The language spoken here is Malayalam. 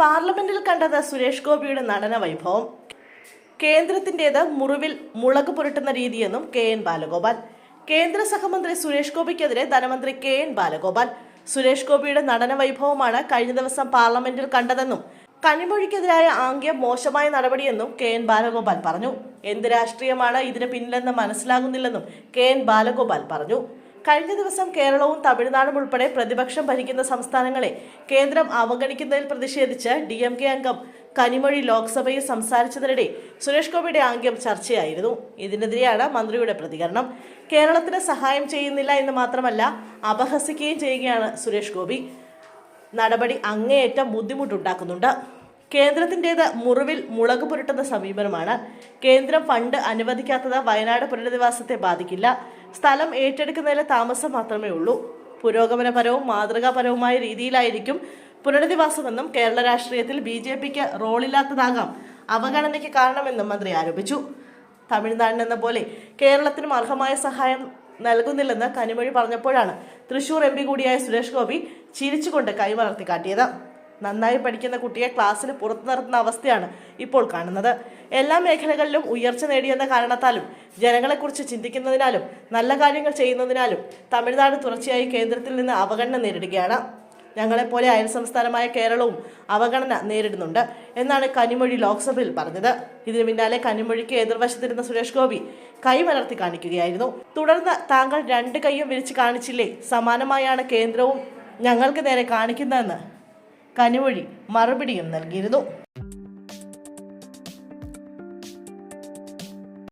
പാർലമെന്റിൽ കണ്ടത് സുരേഷ് ഗോപിയുടെ നടന വൈഭവം. കേന്ദ്രത്തിന്റേത് മുറിവിൽ മുളക് പുരട്ടുന്ന രീതിയെന്നും കെ എൻ ബാലഗോപാൽ. കേന്ദ്ര സഹമന്ത്രി സുരേഷ് ഗോപിക്കെതിരെ ധനമന്ത്രി കെ എൻ ബാലഗോപാൽ. സുരേഷ് ഗോപിയുടെ നടന വൈഭവമാണ് കഴിഞ്ഞ ദിവസം പാർലമെന്റിൽ കണ്ടതെന്നും കനിമൊഴിക്കെതിരായ ആംഗ്യം മോശമായ നടപടിയെന്നും കെ എൻ ബാലഗോപാൽ പറഞ്ഞു. എന്ത് രാഷ്ട്രീയമാണ് ഇതിന് പിന്നിലെന്ന് മനസ്സിലാകുന്നില്ലെന്നും കെ എൻ ബാലഗോപാൽ പറഞ്ഞു. കഴിഞ്ഞ ദിവസം കേരളവും തമിഴ്നാടും ഉൾപ്പെടെ പ്രതിപക്ഷം ഭരിക്കുന്ന സംസ്ഥാനങ്ങളെ കേന്ദ്രം അവഗണിക്കുന്നതിൽ പ്രതിഷേധിച്ച് ഡി എം കെ അംഗം കനിമൊഴി ലോക്സഭയിൽ സംസാരിച്ചതിനിടെ സുരേഷ് ഗോപിയുടെ ആംഗ്യം ചർച്ചയായിരുന്നു. ഇതിനെതിരെയാണ് മന്ത്രിയുടെ പ്രതികരണം. കേരളത്തിന് സഹായം ചെയ്യുന്നില്ല എന്ന് മാത്രമല്ല അപഹസിക്കുകയും ചെയ്യുകയാണ് സുരേഷ് ഗോപി. നടപടി അങ്ങേയറ്റം ബുദ്ധിമുട്ടുണ്ടാക്കുന്നുണ്ട്. കേന്ദ്രത്തിന്റേത് മുറിവിൽ മുളക് പുരട്ടുന്ന സമീപനമാണ്. കേന്ദ്രം ഫണ്ട് അനുവദിക്കാത്തത് വയനാട് പുനരധിവാസത്തെ ബാധിക്കില്ല. സ്ഥലം ഏറ്റെടുക്കുന്നതിലെ താമസം മാത്രമേ ഉള്ളൂ. പുരോഗമനപരവും മാതൃകാപരവുമായ രീതിയിലായിരിക്കും പുനരധിവാസമെന്നും കേരള രാഷ്ട്രീയത്തിൽ ബി ജെ പിക്ക് റോളില്ലാത്തതാകാം അവഗണനയ്ക്ക് കാരണമെന്നും മന്ത്രി ആരോപിച്ചു. തമിഴ്നാടിനെന്ന പോലെ കേരളത്തിനും അർഹമായ സഹായം നൽകുന്നില്ലെന്ന് കനിമൊഴി പറഞ്ഞപ്പോഴാണ് തൃശൂർ എം കൂടിയായ സുരേഷ് ഗോപി ചിരിച്ചുകൊണ്ട് കൈമലർത്തി കാട്ടിയത്. നന്നായി പഠിക്കുന്ന കുട്ടിയെ ക്ലാസ്സിൽ പുറത്തു നിർത്തുന്ന അവസ്ഥയാണ് ഇപ്പോൾ കാണുന്നത്. എല്ലാ മേഖലകളിലും ഉയർച്ച നേടിയെന്ന കാരണത്താലും ജനങ്ങളെക്കുറിച്ച് ചിന്തിക്കുന്നതിനാലും നല്ല കാര്യങ്ങൾ ചെയ്യുന്നതിനാലും തമിഴ്നാട് തുടർച്ചയായി കേന്ദ്രത്തിൽ നിന്ന് അവഗണന നേരിടുകയാണ്. ഞങ്ങളെപ്പോലെ അയൽ സംസ്ഥാനമായ കേരളവും അവഗണന നേരിടുന്നുണ്ട് എന്നാണ് കനിമൊഴി ലോക്സഭയിൽ പറഞ്ഞത്. ഇതിനു പിന്നാലെ കനിമൊഴിക്ക് എതിർവശത്തിരുന്ന സുരേഷ് ഗോപി കൈമലർത്തി കാണിക്കുകയായിരുന്നു. തുടർന്ന് താങ്കൾ രണ്ട് കൈയും വിരിച്ച് കാണിച്ചില്ലേ? സമാനമായാണ് കേന്ദ്രവും ഞങ്ങൾക്ക് നേരെ കാണിക്കുന്നതെന്ന് കനിമൊഴി മറുപടിയും നൽകിയിരുന്നു